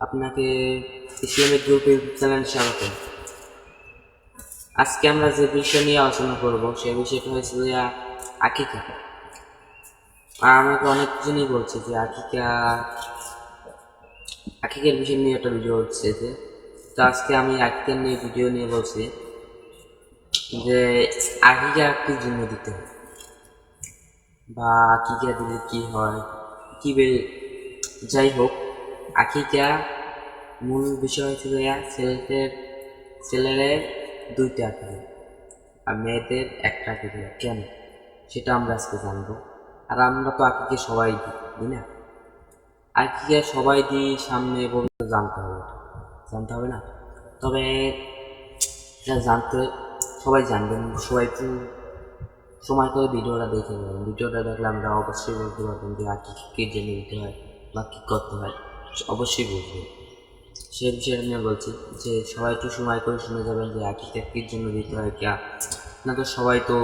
আপনাকে Islamic group channel স্বাগত। আজকে আমরা যে বিষয় নিয়ে আলোচনা করব, সেই বিষয়টা হয়েছে যে আ- আকিকা। আর আমাকে অনেক জনই বলছে যে আকিকা, আকিকার বিষয় নিয়ে একটা ভিডিও হচ্ছে যে, তো আজকে আমি আকিকার নিয়ে ভিডিও নিয়ে বলছি যে আকিকা কি জন্য দিতে হয়। বা আকিকা দিলে কি হয়, কি যাই হোক আকিকা মূল বিষয় হচ্ছে ছেলেদের ছেলেদের দুইটা আকিকা আর মেয়েদের একটা আকিকা কেন? সেটা আমরা আজকে জানব। আর আমরা তো আকিকে সবাই দিই, তাই না? আকিকা সবাই দিই সামনে বলতে জানতে হবে জানতে হবে না? তবে জানতে সবাই জানবেন, সবাই একটু সময় করে ভিডিওটা দেখে নেবেন। ভিডিওটা দেখলে আমরা অবশ্যই বলতে পারবেন যে আর কি কী জেনে নিতে হয় বা কী করতে হয়। অবশ্যই বুঝবেন সে বিষয়ে আমি বলছি যে, সবাই একটু সময় করে শুনে যাবেন যে আকিকা কীর জন্য দিতে হয় ক্যা না তো সবাই তো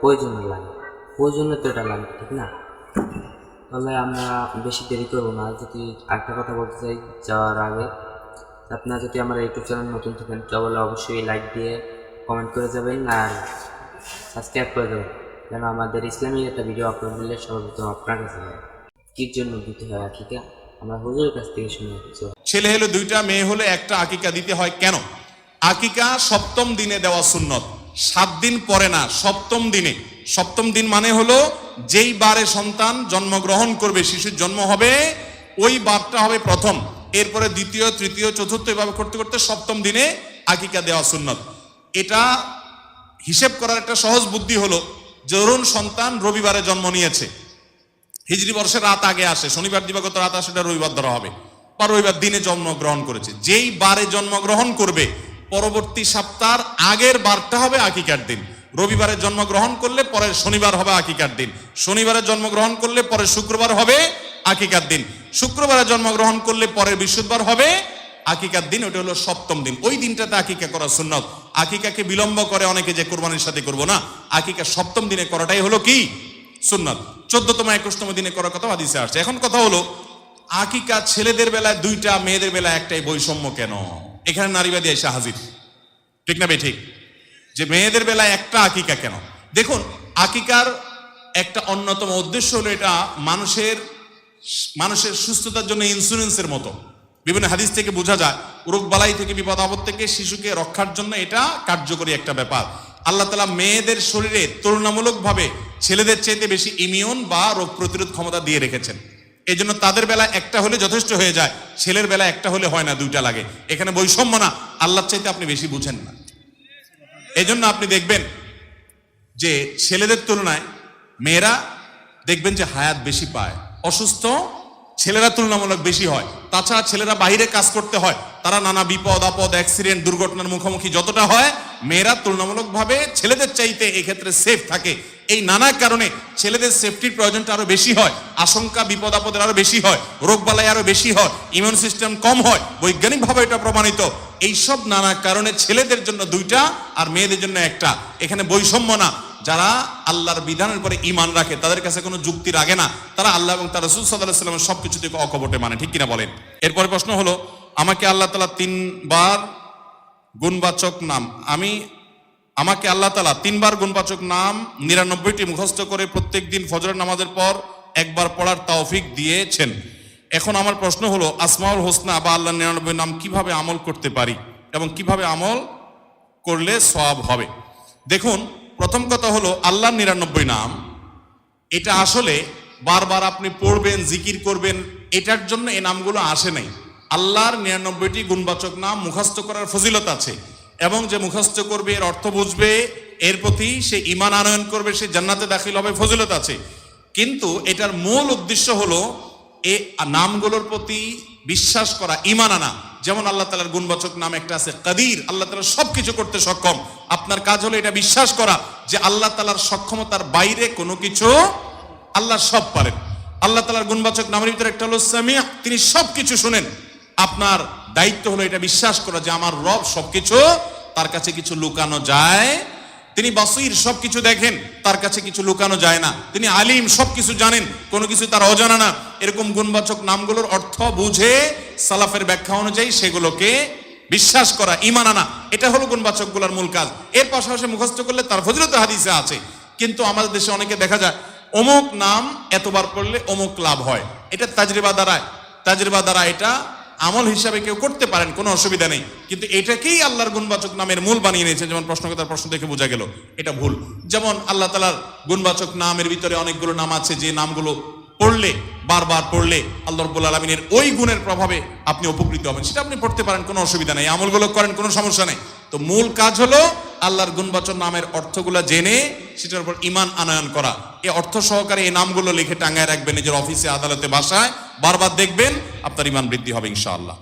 প্রয়োজনে লাগে। প্রয়োজনে তো এটা লাগে, ঠিক না? তাহলে আমরা বেশি দেরি করব না। যদি একটা কথা বলতে চাই, যাওয়ার আগে আপনারা যদি আমার ইউটিউব চ্যানেল নতুন থাকেন, তাহলে অবশ্যই লাইক দিয়ে কমেন্ট করে যাবেন আর সাবস্ক্রাইব করে দেবেন যেন আমাদের ইসলামিক একটা ভিডিও আপলোড দিলে সর্বপ্রথম আপনার কাছে যায়। কীর জন্য দিতে হয়, আকিকা? হুজুরের কাছ থেকে শুনে ছেলে হলে দুইটা, মেয়ে হলে একটা আকিকা দিতে হয় কেন? আকিকা সপ্তম দিনে দেওয়া সুন্নত। সাত দিন পরে না, সপ্তম দিনে। সপ্তম দিন মানে হলো যেই বারে সন্তান জন্মগ্রহণ করবে, শিশুর জন্ম হবে, ওই বারটা হবে প্রথম। এরপরে দ্বিতীয়, তৃতীয়, চতুর্থ এভাবে করতে করতে সপ্তম দিনে আকিকা দেওয়া সুন্নত। এটা হিসেব করার একটা সহজ বুদ্ধি হলো ধরুন সন্তান রবিবারে জন্ম নিয়েছে। হিজরি বর্ষের রাত আগে আসে, শনিবার দিবাগত রাত আসে রবিবার ধরা হবে। বা রবিবার দিনে জন্মগ্রহণ করেছে। যেই বারে জন্মগ্রহণ করবে, পরবর্তী সপ্তাহ আগের বারটা হবে আকিকার দিন। রবিবারে জন্মগ্রহণ করলে পরের শনিবার হবে আকিকার দিন। শনিবারে জন্মগ্রহণ করলে পরের শুক্রবার হবে আকিকার দিন। শুক্রবারে জন্মগ্রহণ করলে পরের বৃহস্পতিবার হবে আকিকার দিন, ওটা হলো সপ্তম দিন। ওই দিনটাতে আকিকা করা সুন্নত। আকিকাকে বিলম্ব করে অনেকে যে কোরবানির সাথে করব না, আকিকা সপ্তম দিনে করাটাই হলো কি? সুন্নত। চোদ্দতম, একুশতম দিনে করার কথা হাদিসে আসছে। এখন কথা হলো, আকিকা ছেলেদের বেলায় দুইটা, মেয়েদের বেলায় একটাই বৈষম্য কেন? এখানে নারীবাদী এসে হাজির। ঠিক না বে ঠিক? যে মেয়েদের বেলায় একটা আকিকা কেন? দেখুন, আকিকার একটা অন্যতম উদ্দেশ্য হলো এটা মানুষের মানুষের সুস্থতার জন্য ইন্স্যুরেন্সের মতো। বিভিন্ন হাদিস থেকে বোঝা যায়, রোগ বালাই থেকে বিপদ আপদ থেকে শিশুকে রক্ষার জন্য এটা কার্যকরী একটা ব্যাপার। আল্লাহ তালা মেয়েদের শরীরে তুলনামূলকভাবে ছেলেদের চাইতে বেশি ইমিউন বা রোগ প্রতিরোধ ক্ষমতা দিয়ে রেখেছেন। এই জন্য তাদের বেলা একটা হলে যথেষ্ট হয়ে যায়, ছেলের বেলা একটা হলে হয় না, দুইটা লাগে। এখানে বৈষম্য না, আল্লাহর চাইতে আপনি বেশি বুঝেন না। এই জন্য আপনি দেখবেন যে ছেলেদের তুলনায় মেয়েরা দেখবেন যে হায়াত বেশি পায়। অসুস্থ ছেলেরা তুলনামূলক বেশি হয়। তাছাড়া ছেলেরা বাইরে কাজ করতে হয়, তারা নানা বিপদ, আপদ, অ্যাক্সিডেন্ট, দুর্ঘটনার মুখোমুখি যতটা হয়, মেয়েরা তুলনামূলকভাবে ছেলেদের চাইতে এক্ষেত্রে ক্ষেত্রে সেফ থাকে। এই নানা কারণে ছেলেদের সেফটির প্রয়োজনটা আরও বেশি হয়, আশঙ্কা, বিপদ আপদের আরও বেশি হয়, রোগবালাই আরও বেশি হয় ইমিউন সিস্টেম কম হয়, বৈজ্ঞানিকভাবে এটা প্রমাণিত। এইসব নানা কারণে ছেলেদের জন্য দুইটা আর মেয়েদের জন্য একটা। এখানে বৈষম্য না। যারা আল্লাহর বিধানের পরে ইমান রাখে, তাদের কাছে কোনো যুক্তি রাখে না। তারা আল্লাহ এবং তার রসুল সাল্লাহ সব কিছুতে অকপটে মানে ঠিক কিনা বলেন? এরপরে প্রশ্ন হলো, আমাকে আল্লাহ তালা তিনবার গুণবাচক নাম, আমি আমাকে আল্লাহ তালা তিনবার গুণবাচক নাম নিরানব্বইটি মুখস্থ করে প্রত্যেক দিন ফজরের নামাজের পর একবার পড়ার তৌফিক দিয়েছেন। এখন আমার প্রশ্ন হলো, আসমাউল হোসনা বা আল্লাহ নিরানব্বই নাম কীভাবে আমল করতে পারি এবং কীভাবে আমল করলে সব হবে? দেখুন, প্রথম কথা হলো আল্লাহ নিরানব্বই নাম। এটা আসলে বারবার আপনি পড়বেন, জিকির করবেন, এটার জন্য এই নামগুলো আসে নাই। আল্লাহর নিরানব্বইটি গুণবাচক নাম মুখস্থ করার ফজিলত আছে। এবং যে মুখস্থ করবে, এর অর্থ বুঝবে, এর প্রতি সে ইমান আনয়ন করবে, সে জান্নাতে দাখিল হবে, ফজিলত আছে। কিন্তু এটার মূল উদ্দেশ্য হলো এ নামগুলোর প্রতি বিশ্বাস করা ইমান আনা। যেমন আল্লাহ তালার গুণবাচক নাম একটা আছে, কাদির। আল্লাহ তালা সবকিছু করতে সক্ষম। আপনার কাজ হলো এটা বিশ্বাস করা যে আল্লাহ তালার সক্ষমতার বাইরে কোনো কিছু আল্লাহ সব পারেন। আল্লাহ তালার গুণবাচক নামের ভিতরে একটা হলো সামিয়া, তিনি সবকিছু শুনেন। আপনার দায়িত্ব হলো এটা বিশ্বাস করা যে আমার রব সবকিছু, তার কাছে কিছু লুকানো যায়। তিনি বাসির সবকিছু দেখেন, তার কাছে কিছু লুকানো যায় না। তিনি আলিম, সবকিছু জানেন, কোনো কিছু তার অজানা না। এরকম গুণবাচক নামগুলোর অর্থ বুঝে সালাফের ব্যাখ্যা অনুযায়ী সেগুলোকে বিশ্বাস করা ইমান আনা। এটা হলো গুণবাচকগুলার মূল কাজ। এর পাশাপাশি মুখস্থ করলে তার ফজিলত হাদিসে আছে। কিন্তু আমাদের দেশে অনেকে দেখা যায়, অমুক নাম এতবার পড়লে অমুক লাভ হয়। এটা তাজরিবা দ্বারায়। তাজরিবা দ্বারা এটা আমল হিসাবে কেউ করতে পারেন, কোনো অসুবিধা নেই। কিন্তু এটাকেই আল্লাহর গুণবাচক নামের মূল বানিয়ে নিয়েছেন যেমন প্রশ্নকর্তার প্রশ্ন দেখে বোঝা গেল, এটা ভুল। যেমন আল্লাহ তালার গুণবাচক নামের ভিতরে অনেকগুলো নাম আছে, যে নামগুলো পড়লে, বারবার পড়লে আল্লাহ রব্বুল আলমিনের ওই গুণের প্রভাবে আপনি উপকৃত হবেন। সেটা আপনি পড়তে পারেন, কোনো অসুবিধা নেই। আমলগুলো করেন, কোনো সমস্যা নেই। তো মূল কাজ হলো আল্লাহর গুণবাচক নামের অর্থগুলো জেনে, সেটার উপর ইমান আনয়ন করা। এই অর্থ সহকারে এই নামগুলো লিখে টাঙ্গায় রাখবেন নিজের অফিসে, আদালতে, বাসায়। বারবার দেখবেন আপনার ইমান বৃদ্ধি হবে ইনশাআল্লাহ।